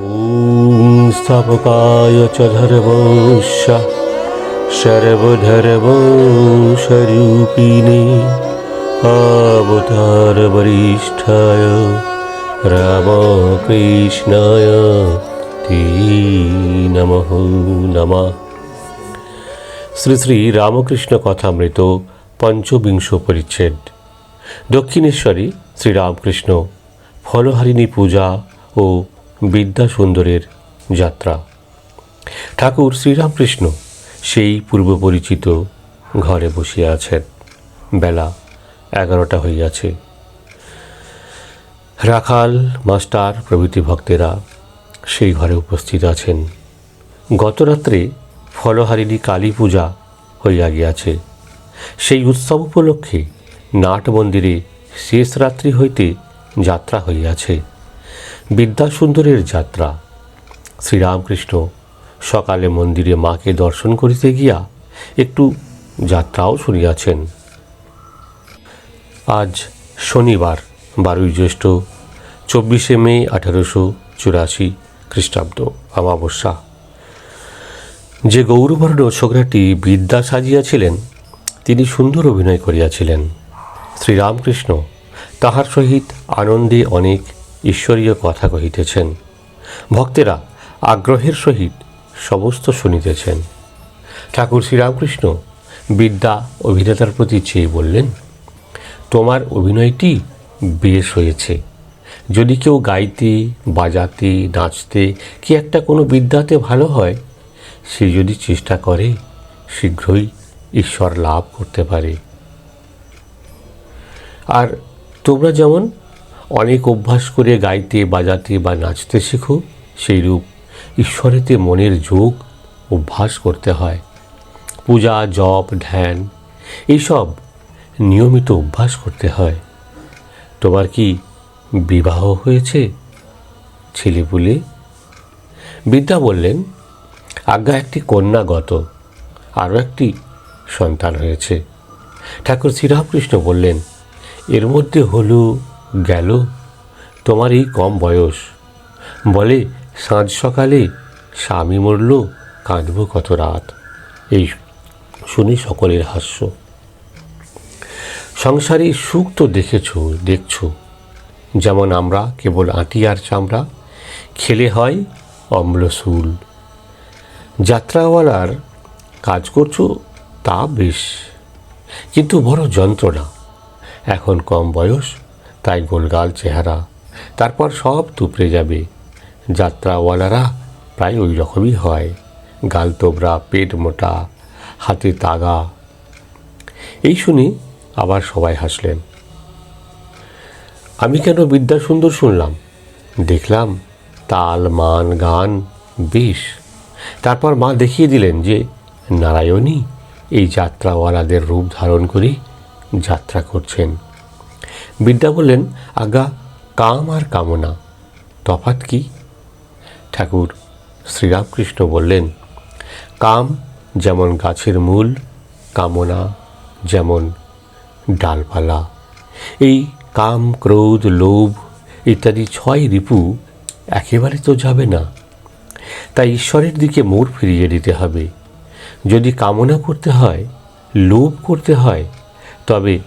ॐ स्थापकाय च धर्मस्य सर्वधर्मस्वरूपिणे अवतारवरिष्ठाय রামকৃষ্ণায় তে নমঃ নমঃ শ্রী শ্রী রামকৃষ্ণ কথামৃত পঞ্চবিংশ পরিচ্ছেদ দক্ষিণেশ্বরী শ্রীরামকৃষ্ণ ফলহারিণী পূজা ও বিদ্যাসুন্দরের যাত্রা। ঠাকুর শ্রীরামকৃষ্ণ সেই পূর্ব পরিচিত ঘরে বসিয়া আছেন। বেলা এগারোটা হইয়াছে। রাখাল, মাস্টার, প্রভৃতি ভক্তেরা সেই ঘরে উপস্থিত আছেন। গতরাত্রে ফলহারিণী কালী পূজা হইয়া গিয়াছে। সেই উৎসব উপলক্ষে নাট মন্দিরে শেষ রাত্রি হইতে যাত্রা হইয়াছে। বিদ্যাসুন্দরের যাত্রা। শ্রীরামকৃষ্ণ সকালে মন্দিরে মাকে দর্শন করিতে গিয়া একটু যাত্রাও শুনিয়াছেন। আজ শনিবার, বারোই জ্যৈষ্ঠ, চব্বিশে মে, আঠারোশো চুরাশি খ্রিস্টাব্দ, অমাবস্যা। যে গৌরবর্ণ ছোকরাটি বিদ্যা সাজিয়াছিলেন, তিনি সুন্দর অভিনয় করিয়াছিলেন। শ্রীরামকৃষ্ণ তাহার সহিত আনন্দে অনেক ঈশ্বরীয় কথা কহিতেছেন। ভক্তেরা আগ্রহের সহিত সমস্ত শুনিতেছেন। ঠাকুর শ্রীরামকৃষ্ণ বিদ্যা অভিনেতার প্রতি চেয়ে বললেন, তোমার অভিনয়টি বেশ হয়েছে। যদি কেউ গাইতে, বাজাতে, নাচতে কি একটা কোনো বিদ্যাতে ভালো হয়, সে যদি চেষ্টা করে, শীঘ্রই ঈশ্বর লাভ করতে পারে। আর তোমরা যেমন অনেক অভ্যাস করে গাইতে, বাজাতে বা নাচতে শেখো। সেইরূপ ঈশ্বরেতে মনের যোগ অভ্যাস করতে হয়। পূজা, জপ, ধ্যান এইসব নিয়মিত অভ্যাস করতে হয়। তোমার কি বিবাহ হয়েছে? ছেলেপুলে? বিদ্যা বললেন, আজ্ঞা, একটি কন্যা গত, আরও একটি সন্তান হয়েছে। ঠাকুর শ্রীরামকৃষ্ণ বললেন, এর মধ্যে হলো গেল? তোমার এই কম বয়স। বলে সাঁঝ সকালে স্বামী মরল, কাঁদব কত রাত? এই শুনি সকলের হাস্য। সংসারে সুখ তো দেখেছ, দেখছ। যেমন আমরা, কেবল আঁটি আর চামড়া, খেলে হয় অম্লসুল যাত্রাওয়ালার কাজ করছ তা বেশ, কিন্তু বড় যন্ত্রণা। এখন কম বয়স তাই গোলগাল চেহারা। তারপর সব তুপড়ে যাবে। যাত্রাওয়ালারা প্রায় ওই রকমই হয়। গাল তোবরা পেট মোটা, হাতে তাগা। এই শুনে আবার সবাই হাসলেন। আমি কেন বিদ্যা সুন্দর শুনলাম? দেখলাম তাল, মান, গান বেশ। তারপর মা দেখিয়ে দিলেন যে নারায়ণী এই যাত্রাওয়ালাদের রূপ ধারণ করে যাত্রা করছেন। বিদ্যা বললেন আজ্ঞা কাম আর কামনা। তফাৎ কি? ঠাকুর শ্রীরামকৃষ্ণ বললেন, কাম যেমন গাছের মূল, কামনা যেমন ডালপালা। এই কাম, ক্রোধ, লোভ ইত্যাদি ছয় রিপু একেবারে তো যাবে না। তাই ঈশ্বরের দিকে মোড় ফিরিয়ে দিতে হবে। যদি কামনা করতে হয়, লোভ করতে হয়, তবে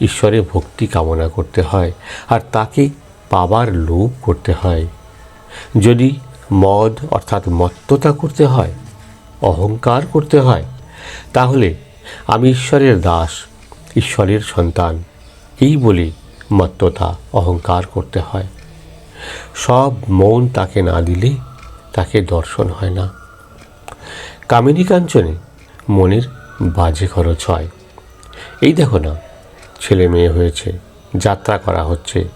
ঈশ্বরে ভক্তি কামনা করতে হয় আর তাকে পাবার লোভ করতে হয়। যদি মদ অর্থাৎ মত্ততা করতে হয়, অহংকার করতে হয়, তাহলে আমি ঈশ্বরের দাস, ঈশ্বরের সন্তান। এই বলে মত্ততা, অহংকার করতে হয়। সব মন তাকে না দিলে তাকে দর্শন হয় না। কামিনী কাঞ্চনে মনের বাজে খরচ হয়। এই দেখো না ছেলে মেয়ে হয়েছে, যাত্রা করা হচ্ছে।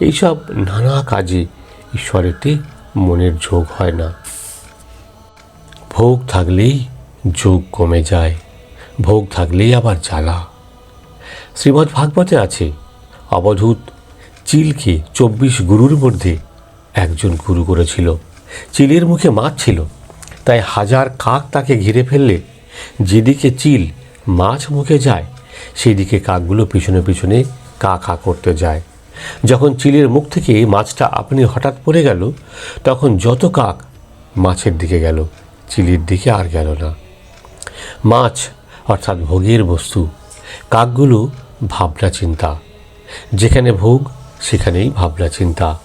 এইসব নানা কাজে ঈশ্বরেতে মনের যোগ হয় না। ভোগ থাকলেই যোগ কমে যায়, ভোগ থাকলেই আবার জ্বালা। শ্রীমৎ ভাগবতে আছে, অবধূত চিলকে চব্বিশ গুরুর মধ্যে একজন গুরু করেছিল। চিলের মুখে মাছ ছিল, তাই হাজার কাক তাকে ঘিরে ফেললে, যেদিকে চিল মাছ মুখে যায় সেদিকে কাকগুলো পিছনে পিছনে কা কা করতে যায়। যখন চিলের মুখ থেকে মাছটা আপনি হঠাৎ পড়ে গেল, তখন যত কাক মাছের দিকে গেল, চিলির দিকে আর গেল না। মাছ অর্থাৎ ভোগের বস্তু, কাকগুলো ভাবনা চিন্তা। যেখানে ভোগ, সেখানেই ভাবনা চিন্তা।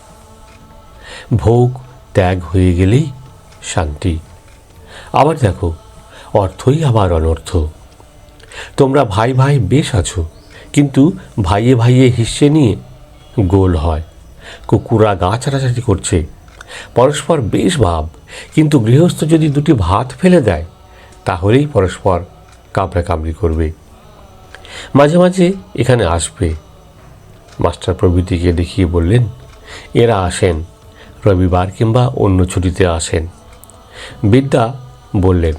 ভোগ ত্যাগ হয়ে গেলেই শান্তি। আবার দেখো, অর্থই আবার অনর্থ। তোমরা ভাই ভাই বেশ আছো, কিন্তু ভাইয়ে ভাইয়ে হিসে নিয়ে গোল হয়। কুকুরা গা ছাড়াছাড়ি করছে। পরস্পর বেশ ভাব, কিন্তু গৃহস্থ যদি দুটি ভাত ফেলে দেয়, তাহলেই পরস্পর কামড়া কামড়ি করবে। মাঝে মাঝে এখানে আসবে। মাস্টার প্রভৃতিকে দেখিয়ে বললেন, এরা আসেন, রবিবার কিংবা অন্য ছুটিতে আসেন। বিদ্যা বললেন,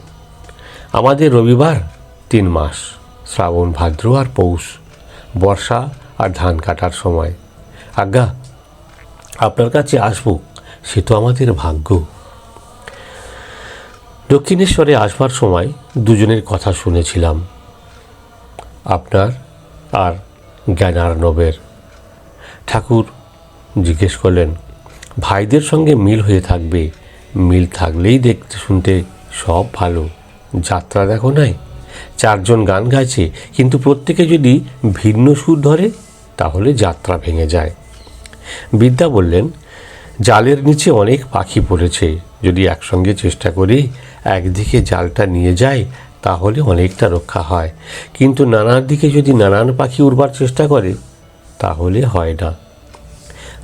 আমাদের রবিবার তিন মাস, শ্রাবণ, ভাদ্র আর পৌষ, বর্ষা আর ধান কাটার সময়। আজ্ঞা, আপনার কাছে আসব, সে তো আমাদের ভাগ্য। দক্ষিণেশ্বরে আসবার সময় দুজনের কথা শুনেছিলাম। আপনার আর জ্ঞানার্ণবের। ঠাকুর জিজ্ঞেস করলেন, ভাইদের সঙ্গে মিল হয়ে থাকবে? মিল থাকলেই দেখতে শুনতে সব ভালো। যাত্রা দেখো নাই? চারজন গান গাইছে, কিন্তু প্রত্যেকে যদি ভিন্ন সুর ধরে, তাহলে যাত্রা ভেঙে যায়। বিদ্যা বললেন, জালের নিচে অনেক পাখি পড়েছে, যদি একসঙ্গে চেষ্টা করি, একদিকে জালটা নিয়ে যায়, তাহলে অনেকটা রক্ষা হয়। কিন্তু নানার দিকে যদি নানান পাখি উড়বার চেষ্টা করে, তাহলে হয় না।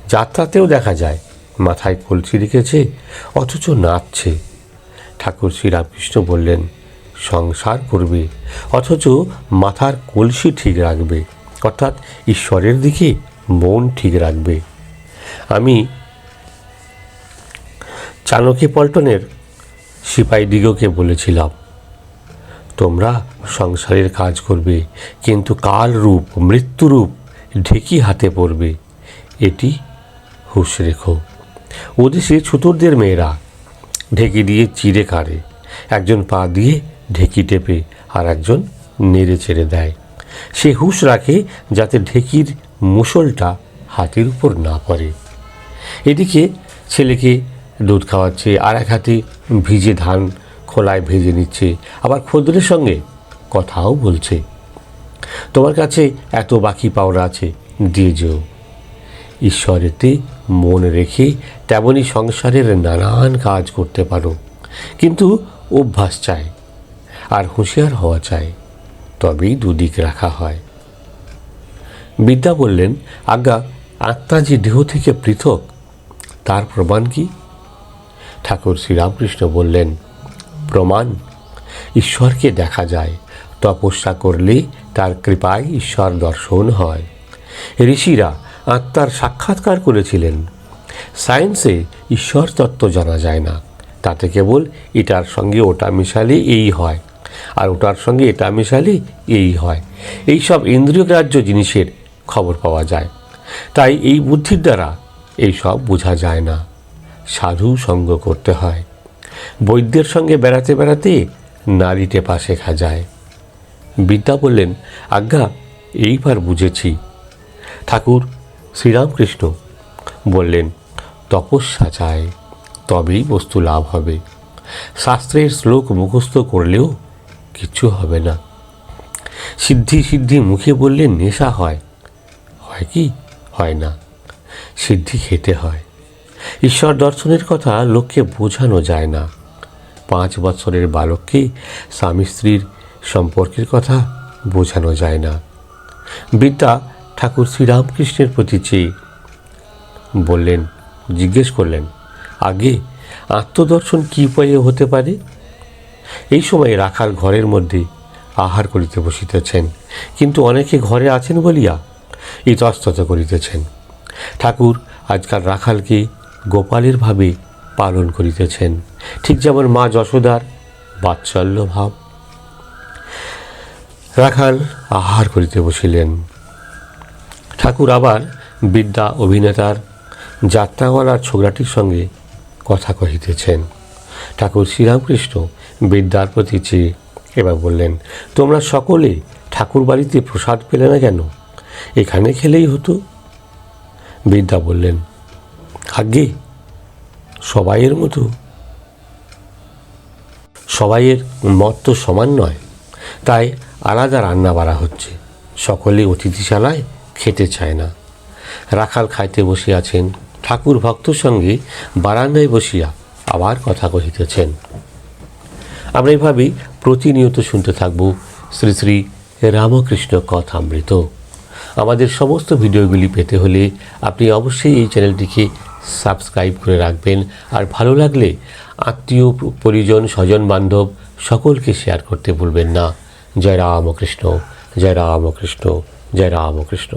যাত্রাতেও দেখা যায়, মাথায় কলসি রেখেছে, অথচ নাচছে। ঠাকুর শ্রীরামকৃষ্ণ বললেন সংসার করবে, অথচ মাথার কলসি ঠিক রাখবে, অর্থাৎ ঈশ্বরের দিকে মন ঠিক রাখবে। আমি চাণক্য পল্টনের সিপাহীদিগকে বলেছিলাম, তোমরা সংসারের কাজ করবে, কিন্তু কাল রূপ মৃত্যুরূপ ঢেকি হাতে পড়বে। এটি হুঁশ রেখো। ওদেশে ছুতুরদের মেয়েরা ঢেকে দিয়ে চিড়ে কাড়ে। একজন পা দিয়ে ঢেকি টেপে আর একজন নেড়ে ছেড়ে দেয়। সে হুঁশ রাখে যাতে ঢেকির মুসলটা হাতের উপর না পড়ে। এদিকে ছেলেকে দুধ খাওয়াচ্ছে, আর এক হাতে ভিজে ধান খোলায় ভেজে নিচ্ছে, আবার খদ্রের সঙ্গে কথাও বলছে। তোমার কাছে এত বাকি পাওনা আছে, দিয়ে যেও। ঈশ্বরেতে মন রেখে তেমনই সংসারের নানান কাজ করতে পারো, কিন্তু অভ্যাস চাই আর হুঁশিয়ার হওয়া চাই, তবেই দুদিক রাখা হয়। বিদ্যা বললেন, আজ্ঞা, আত্মা যে দেহ থেকে পৃথক, তার প্রমাণ কি? ঠাকুর শ্রীরামকৃষ্ণ বললেন, প্রমাণ, ঈশ্বরকে দেখা যায়, তপস্যা করলে তার কৃপায় ঈশ্বর দর্শন হয়। ঋষিরা আত্মার সাক্ষাৎকার করেছিলেন। সায়েন্সে ঈশ্বর তত্ত্ব জানা যায় না, তাতে কেবল এটার সঙ্গে ওটা মিশালে এই হয়। আর ওটার সঙ্গে এটা মিশালে এই হয়। এই সব ইন্দ্রিয়গ্রাহ্য জিনিসের খবর পাওয়া যায়। তাই এই বুদ্ধির দ্বারা এই সব বোঝা যায় না। সাধু সঙ্গ করতে হয়। বৈদ্যের সঙ্গে বেড়াতে বেড়াতে নারী টেপা শেখা যায়। বিদ্যা বললেন, আজ্ঞা, এইবার বুঝেছি। ঠাকুর শ্রীরামকৃষ্ণ বললেন, তপস্যা চায় তবেই বস্তু লাভ হবে। শাস্ত্রের শ্লোক মুখস্থ করলেও কিছু হবে না। সিদ্ধি সিদ্ধি মুখে বললে নেশা হয়। হয় কি? হয় না। সিদ্ধি খেতে হয়। ঈশ্বর দর্শনের কথা লোককে বোঝানো যায় না। পাঁচ বছরের বালককে স্বামী স্ত্রীর সম্পর্কের কথা বোঝানো যায় না। বিদ্যা ঠাকুর শ্রীরামকৃষ্ণের প্রতি চেয়ে বললেন, জিজ্ঞেস করলেন, আগে আত্মদর্শন কী উপায়ে হতে পারে? এই সময় রাখাল ঘরের মধ্যে আহার করিতে বসিতেছেন, কিন্তু অনেকে ঘরে আছেন বলিয়া ইতস্তত করিতেছেন। ঠাকুর আজকাল রাখালকে গোপালের ভাবে পালন করিতেছেন। ঠিক যেমন মা যশোদার বাৎসল্য ভাব। রাখাল আহার করিতে বসিলেন। ঠাকুর আবার বিদ্যা অভিনেতার যাত্রাওয়ালার ছোকরাটির সঙ্গে কথা কহিতেছেন। ঠাকুর শ্রীরামকৃষ্ণ বিদ্যার চেয়ে এবার বললেন, তোমরা সকলে ঠাকুর বাড়িতে প্রসাদ পেলে না কেন? এখানে খেলেই হতো। বিদ্যা বললেন, আজ্ঞে সবাইয়ের মতো। সবাইয়ের মত তো সমান নয়। তাই আলাদা রান্না বাড়া হচ্ছে। সকলে অতিথিশালায় খেতে চায় না। রাখাল খাইতে বসে আছেন। ঠাকুর ভক্তর সঙ্গে বারান্দায় বসিয়া আবার কথা কহিতেছেন। আমরা এভাবেই প্রতিনিয়ত শুনতে থাকব। শ্রী শ্রী রামকৃষ্ণ কথামৃত। আমাদের সমস্ত ভিডিওগুলি পেতে হলে আপনি অবশ্যই এই চ্যানেলটিকে সাবস্ক্রাইব করে রাখবেন। আর ভালো লাগলে আত্মীয়, পরিজন, স্বজন, বান্ধব সকলকে শেয়ার করতে ভুলবেন না। জয় রামকৃষ্ণ জয় রামকৃষ্ণ জয় রামকৃষ্ণ।